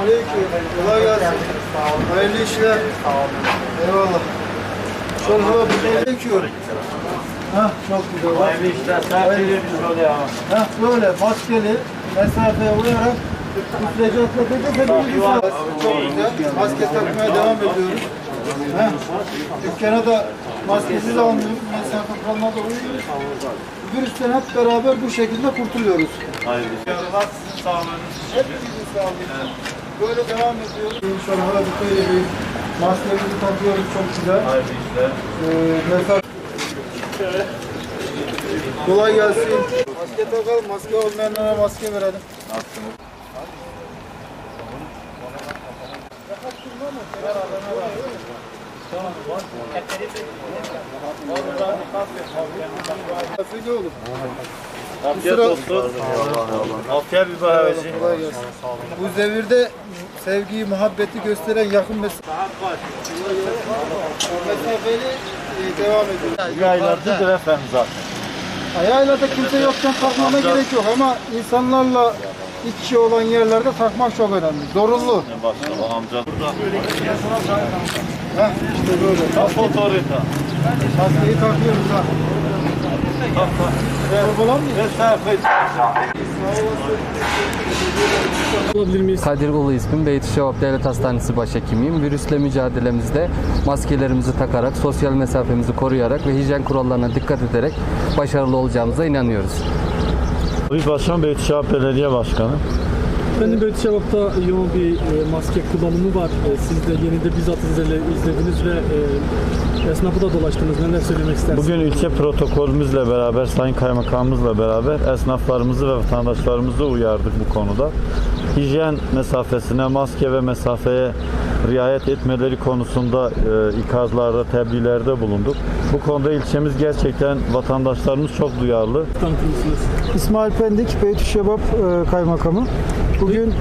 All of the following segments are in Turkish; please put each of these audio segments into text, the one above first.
Aleyküm. Kolay gelsin. Hayırlı işler. Eyvallah. Şöyle hava bir aleyküm. Hah çok güzel. Hayırlı işler. Sen bilir şöyle ya. Hah böyle maskeli mesafeye uyarak üfleyecekle de hepimizi sağlarız. Çok güzel. Maske takmaya devam ediyoruz. Heh. Dükkana da maskesiz almıyoruz. Mesafe kuralına da uyuyoruz. Virüsten hep beraber bu şekilde kurtuluyoruz. Hayırlı işler. Sizin sağlığınız. Hepimizin sağlığı. Böyle devam ediyoruz. Şöyle hava dikkat edeyim. Maskemizi takıyoruz çok güzel. Hayırlı işler. Ee, mesafe... Kolay gelsin. Maske takalım. Maske olmayanlara maske verelim. Afiyet olsun. Afiyet Kusura- olsun. Afiyet bir gelsin. Bu devirde sevgiyi, muhabbeti gösteren yakın mesafe. Mesafeli e, devam ediyoruz. Bir aylardır efendim zaten. Ayağıyla da kimse yokken takmama gerek yok ama insanlarla iç içe olan yerlerde takmak çok önemli. Zorunlu. O amca. Burada. Heh, işte böyle. Nasıl otorite? Maskeyi takıyoruz ha. Tak? Kadir Ulu ismim. Beyt Şevap Devlet Hastanesi Başhekimiyim. Virüsle mücadelemizde maskelerimizi takarak, sosyal mesafemizi koruyarak ve hijyen kurallarına dikkat ederek başarılı olacağımıza inanıyoruz. Bir başkan Beytüşehir Belediye Başkanı. Efendim Beyt Şevap'ta yoğun bir e, maske kullanımı var. E, siz de yeni de bizzat izle- izlediniz ve e, esnafı da dolaştınız. Neler söylemek istersiniz? Bugün ilçe protokolümüzle beraber, Sayın Kaymakamımızla beraber esnaflarımızı ve vatandaşlarımızı uyardık bu konuda. Hijyen mesafesine, maske ve mesafeye riayet etmeleri konusunda e, ikazlarda, tebliğlerde bulunduk. Bu konuda ilçemiz gerçekten vatandaşlarımız çok duyarlı. İsmail Pendik, Beytüşşebap e, Kaymakamı. Bugün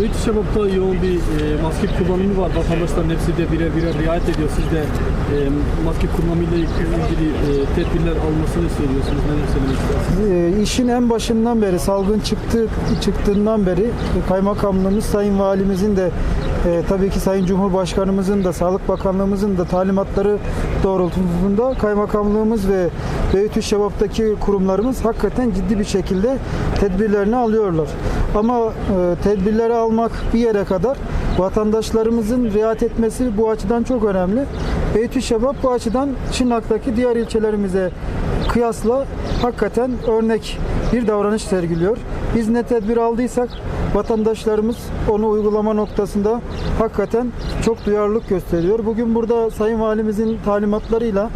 Beyt Şevap'ta yoğun bir e, maske kullanımı var. Vatandaşların hepsi de birer birer riayet ediyor. Siz de e, maske kullanımıyla ilgili e, tedbirler almasını söylüyorsunuz. Neler söylemek istersiniz? e, işin en başından beri, salgın çıktı çıktığından beri Kaymakamlığımız, Sayın Valimizin de e, tabii ki Sayın Cumhurbaşkanımızın da, Sağlık Bakanlığımızın da talimatları doğrultusunda Kaymakamlığımız ve Beytüşşebap'taki kurumlarımız hakikaten ciddi bir şekilde tedbirlerini alıyorlar. Ama e, tedbirleri almak bir yere kadar vatandaşlarımızın riayet etmesi bu açıdan çok önemli. Beytüşşebap bu açıdan Şırnak'taki diğer ilçelerimize kıyasla hakikaten örnek bir davranış sergiliyor. Biz ne tedbir aldıysak vatandaşlarımız onu uygulama noktasında hakikaten çok duyarlılık gösteriyor. Bugün burada Sayın Valimizin talimatlarıyla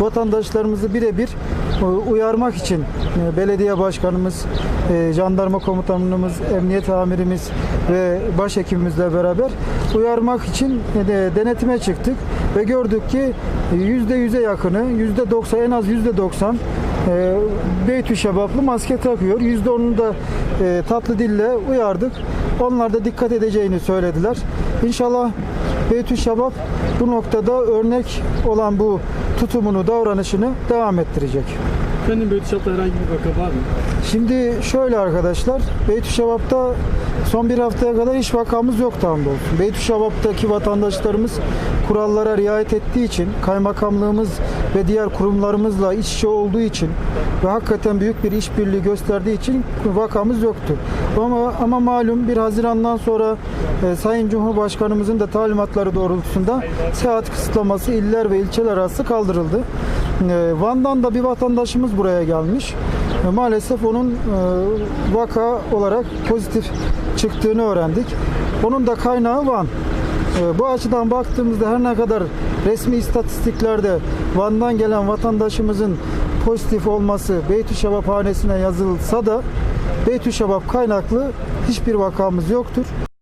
vatandaşlarımızı birebir e, uyarmak için e, belediye başkanımız, e, jandarma komutanımız, emniyet amirimiz ve başhekimimizle beraber uyarmak için de- denetime çıktık ve gördük ki yüzde yüze yakını, yüzde doksan en az yüzde doksan e, Beytü Şebaplı maske takıyor. Yüzde onu da e, tatlı dille uyardık. Onlar da dikkat edeceğini söylediler. İnşallah Beytü Şebap bu noktada örnek olan bu tutumunu, davranışını devam ettirecek. Efendim Şevap'ta herhangi bir vaka var mı? Şimdi şöyle arkadaşlar, Beytüşşebap'ta son bir haftaya kadar hiç vakamız yoktu hamdolsun. Beytüşşebap'taki vatandaşlarımız kurallara riayet ettiği için, kaymakamlığımız ve diğer kurumlarımızla iç içe olduğu için ve hakikaten büyük bir işbirliği gösterdiği için vakamız yoktu. Ama, ama malum 1 Haziran'dan sonra e, Sayın Cumhurbaşkanımızın da talimatları doğrultusunda seyahat kısıtlaması iller ve ilçeler arası kaldırıldı. E, Van'dan da bir vatandaşımız buraya gelmiş. E, Maalesef onun e, vaka olarak pozitif çıktığını öğrendik. Onun da kaynağı Van. E, Bu açıdan baktığımızda her ne kadar resmi istatistiklerde Van'dan gelen vatandaşımızın pozitif olması Beytüşşebap hanesine yazılsa da Beytüşşebap kaynaklı hiçbir vakamız yoktur.